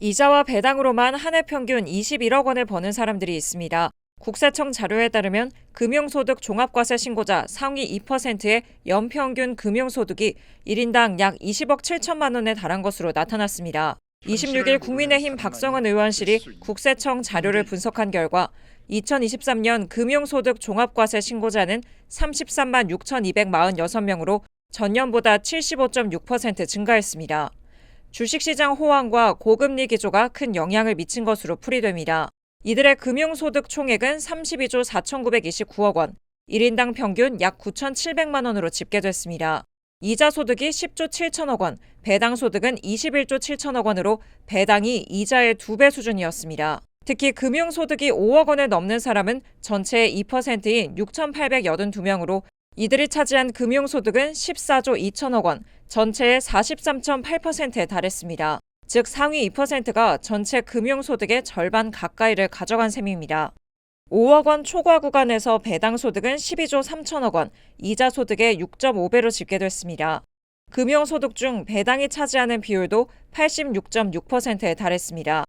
이자와 배당으로만 한 해 평균 21억 원을 버는 사람들이 있습니다. 국세청 자료에 따르면 금융소득 종합과세 신고자 상위 2%의 연평균 금융소득이 1인당 약 20억 7천만 원에 달한 것으로 나타났습니다. 26일 국민의힘 박성은 의원실이 국세청 자료를 분석한 결과 2023년 금융소득 종합과세 신고자는 33만 6,246명으로 전년보다 75.6% 증가했습니다. 주식시장 호황과 고금리 기조가 큰 영향을 미친 것으로 풀이됩니다. 이들의 금융소득 총액은 32조 4,929억 원, 1인당 평균 약 9,700만 원으로 집계됐습니다. 이자 소득이 10조 7천억 원, 배당 소득은 21조 7천억 원으로 배당이 이자의 2배 수준이었습니다. 특히 금융소득이 5억 원을 넘는 사람은 전체의 2%인 6,882명으로 이들이 차지한 금융소득은 14조 2천억 원, 전체의 43.8%에 달했습니다. 즉 상위 2%가 전체 금융소득의 절반 가까이를 가져간 셈입니다. 5억 원 초과 구간에서 배당 소득은 12조 3천억 원, 이자 소득의 6.5배로 집계됐습니다. 금융 소득 중 배당이 차지하는 비율도 86.6%에 달했습니다.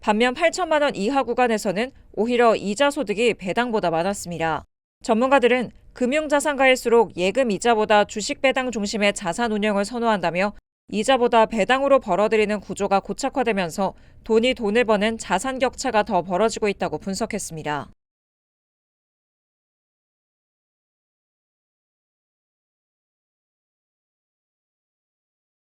반면 8천만 원 이하 구간에서는 오히려 이자 소득이 배당보다 많았습니다. 전문가들은 금융자산가일수록 예금 이자보다 주식 배당 중심의 자산 운영을 선호한다며 이자보다 배당으로 벌어들이는 구조가 고착화되면서 돈이 돈을 버는 자산 격차가 더 벌어지고 있다고 분석했습니다.